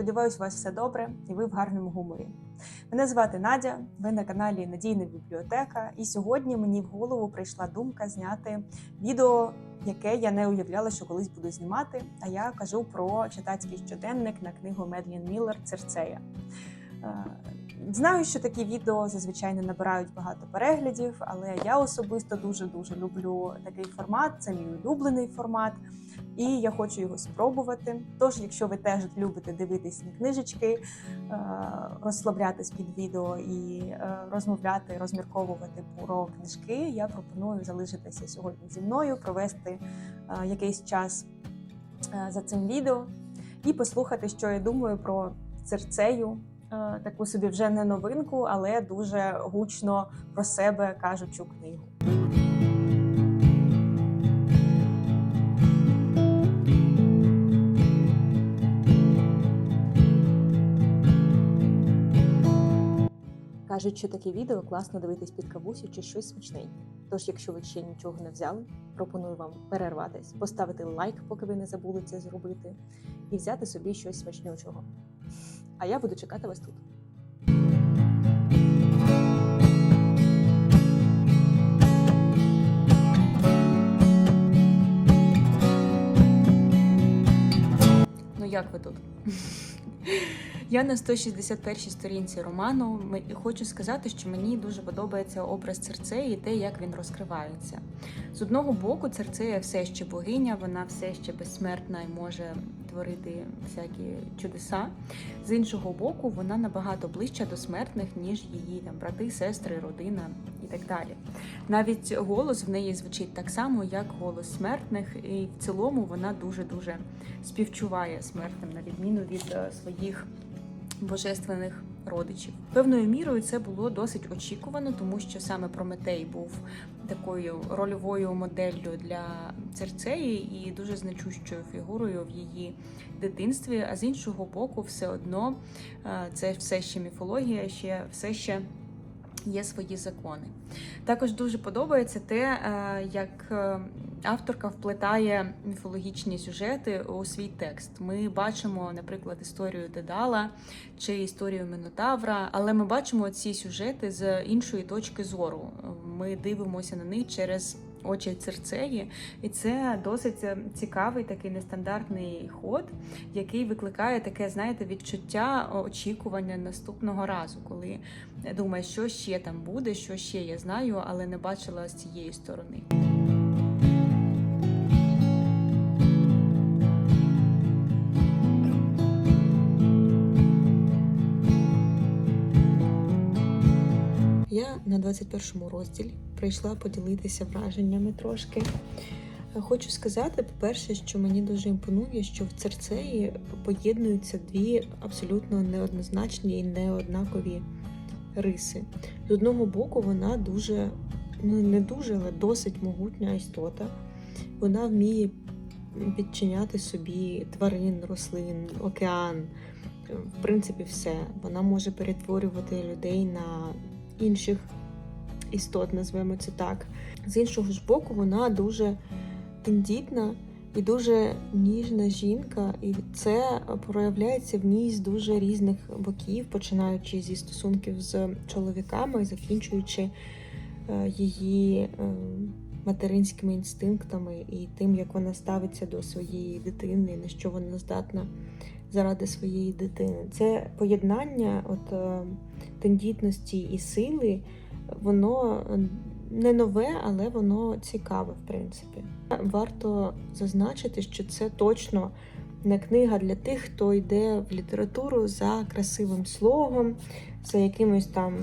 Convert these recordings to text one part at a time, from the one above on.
Сподіваюсь, у вас все добре і ви в гарному гуморі. Мене звати Надя, ви на каналі Надійна бібліотека. І сьогодні мені в голову прийшла думка зняти відео, яке я не уявляла, що колись буду знімати. А я кажу про читацький щоденник на книгу Медлін Міллер Церцея. Знаю, що такі відео зазвичай не набирають багато переглядів, але я особисто дуже дуже люблю такий формат. Це мій улюблений формат, і я хочу його спробувати. Тож, якщо ви теж любите дивитись на книжечки, е, розслаблятись під відео і е, розмовляти, розмірковувати про книжки, я пропоную залишитися сьогодні зі мною, провести е, якийсь час за цим відео і послухати, що я думаю про церцею е, таку собі вже не новинку, але дуже гучно про себе кажучу книгу. Кажуть, що таке відео класно дивитись під кавусю чи щось смачненьке. Тож, якщо ви ще нічого не взяли, пропоную вам перерватись, поставити лайк, поки ви не забули це зробити, і взяти собі щось смачнючого. А я буду чекати вас тут. Ну як ви тут? Я на 161 сторінці роману і хочу сказати, що мені дуже подобається образ Церцеї і те, як він розкривається. З одного боку, Церцея все ще богиня, вона все ще безсмертна і може творити всякі чудеса. З іншого боку, вона набагато ближча до смертних, ніж її там брати, сестри, родина і так далі. Навіть голос в неї звучить так само, як голос смертних, і в цілому вона дуже дуже співчуває смертним, на відміну від е, своїх божественних родичів. Певною мірою це було досить очікувано, тому що саме Прометей був такою рольовою моделлю для Церцеї і дуже значущою фігурою в її дитинстві. А з іншого боку, все одно е, це все ще міфологія, ще все ще. Є свої закони. Також дуже подобається те, е, як е, авторка вплетає міфологічні сюжети у свій текст. Ми бачимо, наприклад, історію Дедала чи історію Минотавра, але ми бачимо ці сюжети з іншої точки зору. Ми дивимося на них через очі Церцеї, і це досить е, цікавий такий нестандартний ход, який викликає таке, знаєте, відчуття очікування наступного разу, коли думаєш, що ще там буде, що ще я знаю, але не бачила з цієї сторони. На 21 розділі прийшла поділитися враженнями трошки. Хочу сказати, по-перше, що мені дуже імпонує, що в Церцеї поєднуються дві абсолютно неоднозначні і неоднакові риси. З одного боку, вона дуже, ну не дуже, але досить могутня істота. Вона вміє підчиняти собі тварин, рослин, океан, в принципі, все. Вона може перетворювати людей на інших істот, назвемо це так. З іншого ж боку, вона дуже тендітна і дуже ніжна жінка, і це проявляється в ній з дуже різних боків, починаючи зі стосунків з чоловіками, закінчуючи е, її е, материнськими інстинктами і тим, як вона ставиться до своєї дитини, на що вона здатна заради своєї дитини. Це поєднання от, е, тендітності і сили, воно не нове, але воно цікаве, в принципі. Варто зазначити, що це точно не книга для тих, хто йде в літературу за красивим слогом, за якимось там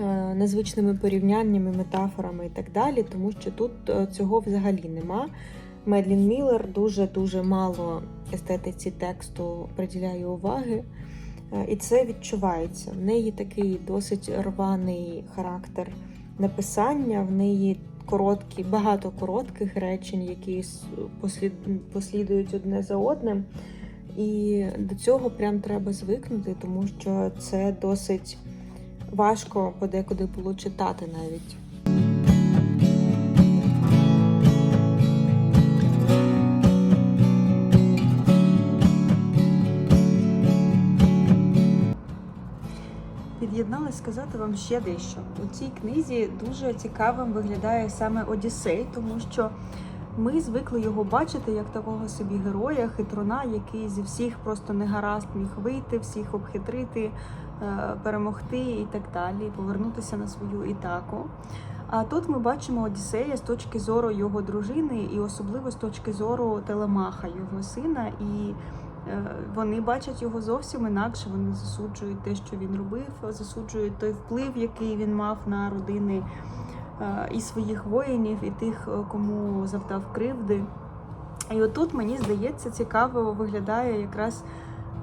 е, незвичними порівняннями, метафорами і так далі, тому що тут е, цього взагалі нема. Медлін Міллер дуже-дуже мало естетиці тексту приділяє уваги, і це відчувається. В неї такий досить рваний характер написання, в неї короткі, багато коротких речень, які послідують одне за одним. І до цього прям треба звикнути, тому що це досить важко подекуди було читати навіть. Під'єдналась сказати вам ще дещо. У цій книзі дуже цікавим виглядає саме Одіссей, тому що ми звикли його бачити як такого собі героя, хитруна, який зі всіх просто негаразд міг вийти, всіх обхитрити, е, перемогти і так далі, повернутися на свою ітаку. А тут ми бачимо Одіссея з точки зору його дружини, і особливо з точки зору Телемаха, його сина. І вони бачать його зовсім інакше. Вони засуджують те, що він робив, засуджують той вплив, який він мав на родини е, і своїх воїнів, і тих, е, кому завдав кривди. І отут, мені здається, цікаво виглядає якраз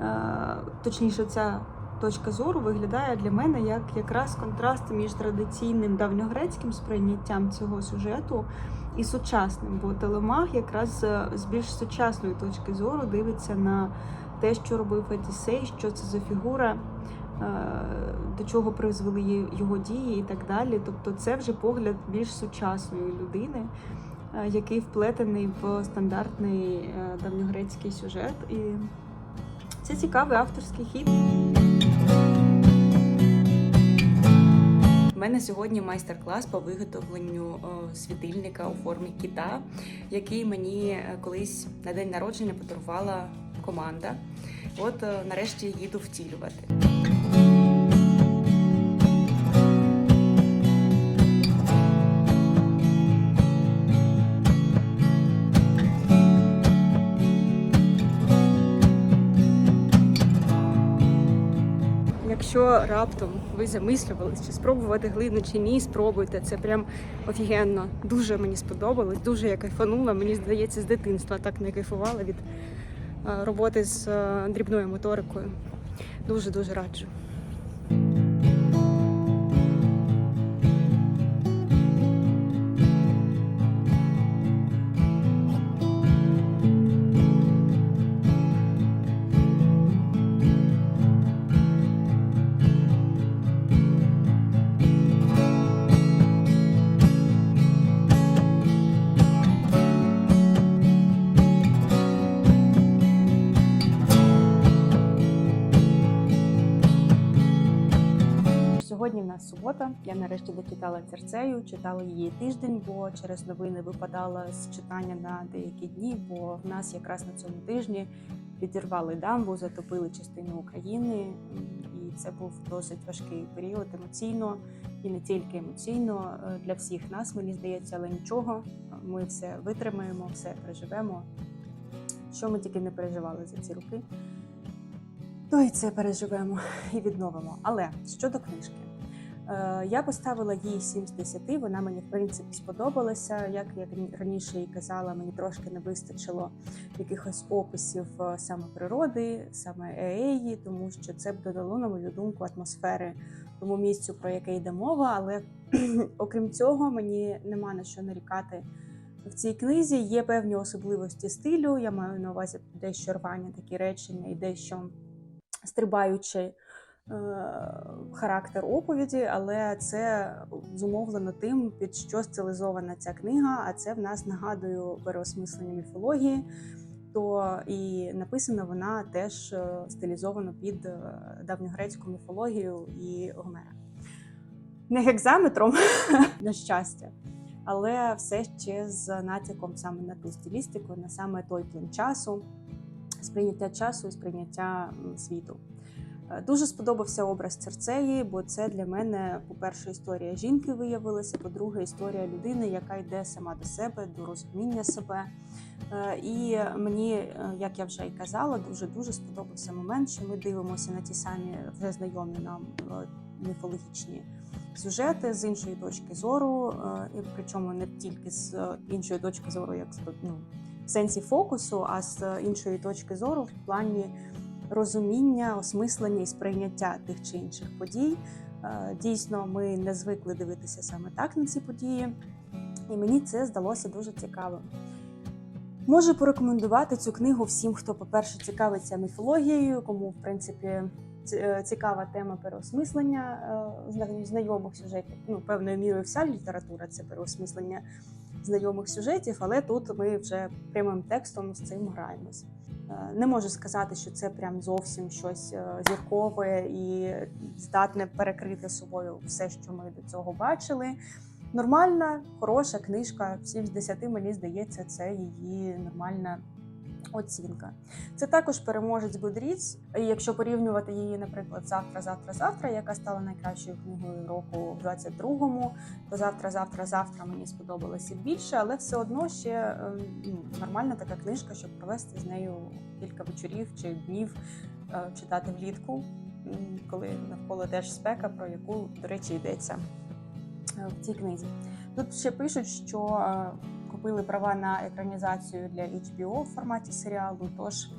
е, точніше, ця точка зору виглядає для мене як якраз контраст між традиційним давньогрецьким сприйняттям цього сюжету і сучасним, бо Телемах якраз е, з більш сучасної точки зору дивиться на те, що робив Одіссей, що це за фігура, е, до чого призвели його дії і так далі. Тобто, це вже погляд більш сучасної людини, е, який вплетений в стандартний давньогрецький сюжет. І це цікавий авторський хід. Мене сьогодні майстер-клас по виготовленню е, світильника у формі кита, який мені е, колись на день народження подарувала команда. От е, нарешті їду втілювати. Якщо раптом ви замислювались, чи спробувати глину чи ні, спробуйте. Це прям офігенно. Дуже мені сподобалось, дуже я кайфанула. Мені здається, з дитинства так не кайфувала від е, роботи з е, дрібною моторикою. Дуже дуже раджу. Субота. Я нарешті дочитала церцею, читала її тиждень, бо через новини випадала з читання на деякі дні. Бо в нас якраз на цьому тижні підірвали дамбу, затопили частину України, і це був досить важкий період емоційно і не тільки емоційно е, для всіх нас, мені здається, але нічого. Ми все витримаємо, все переживемо. Що ми тільки не переживали за ці роки. То і це переживемо і відновимо. Але щодо книжки, я поставила їй 7 з 10, Вона мені в принципі сподобалася. Як я раніше і казала, мені трошки не вистачило якихось описів е, саме природи, саме Ееї, тому що це б додало, на мою думку, атмосфери тому місцю, про яке йде мова. Але окрім цього, мені нема на що нарікати. В цій книзі є певні особливості стилю. Я маю на увазі дещо рвання такі речення і дещо стрибаючи характер оповіді, але це зумовлено тим, під що стилізована ця книга. А це в нас нагадую переосмислення міфології. То і написана вона теж е, стилізовано під е, давньогрецьку міфологію і Гомера. Не гекзаметром, на щастя, але все ще з натяком саме на ту стилістику, на саме той плин часу, сприйняття часу і сприйняття світу. Е, Дуже сподобався образ Церцеї, бо це для мене, по-перше, історія жінки виявилася, по-друге, історія людини, яка йде сама до себе, до розуміння себе. Е, І мені, е, як я вже і казала, дуже дуже сподобався момент, що ми дивимося на ті самі вже знайомі нам міфологічні сюжети з іншої точки зору, і причому не тільки з іншої точки зору, як ну, в сенсі фокусу, а з іншої точки зору в плані розуміння, осмислення і сприйняття тих чи інших подій. Е, Дійсно, ми не звикли дивитися саме так на ці події, і мені це здалося дуже цікавим. Можу порекомендувати цю книгу всім, хто, по-перше, цікавиться міфологією, кому, в принципі, е, цікава тема переосмислення е, знайомих сюжетів. Ну, певною мірою, вся література це переосмислення знайомих сюжетів, але тут ми вже прямим текстом з цим граємось. Е, Не можу сказати, що це прям зовсім щось е, зіркове і здатне перекрити собою все, що ми до цього бачили. Нормальна, хороша книжка, 7 з 10, мені здається, це її нормальна оцінка. Це також переможець Goodreads. Якщо порівнювати її, наприклад, завтра, завтра, завтра, яка стала найкращою книгою року в 22-му, то завтра, завтра, завтра мені сподобалося більше, але все одно ще ем, ну, нормальна така книжка, щоб провести з нею кілька вечорів чи днів е, читати влітку, коли навколо теж спека, про яку, до речі, йдеться е, в цій книзі. Тут ще пишуть, що е, купили права на екранізацію для HBO в форматі серіалу. Тож,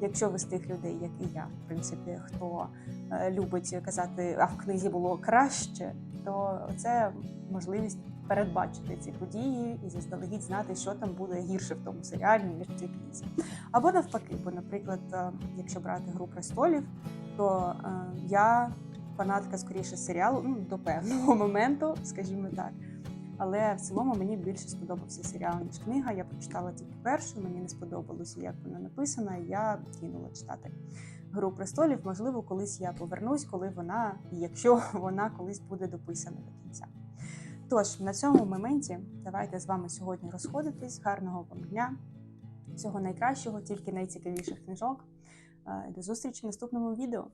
якщо ви з тих людей, як і я, в принципі, хто е, любить казати, а в книзі було краще, то це можливість передбачити ці події і заздалегідь знати, що там буде гірше в тому серіалі, ніж в цій книзі. Або навпаки, бо, наприклад, е, якщо брати гру престолів, то е, я фанатка скоріше серіалу ну, до певного моменту, скажімо так. Але в цілому мені більше сподобався серіал, ніж книга. Я прочитала тільки першу, мені не сподобалося, як вона написана, і я кинула читати. Гру престолів, можливо, колись я повернусь, коли вона, якщо вона колись буде дописана до кінця. Тож, на цьому моменті давайте з вами сьогодні розходитись. Гарного вам дня, всього найкращого, тільки найцікавіших книжок. Е, До зустрічі в наступному відео.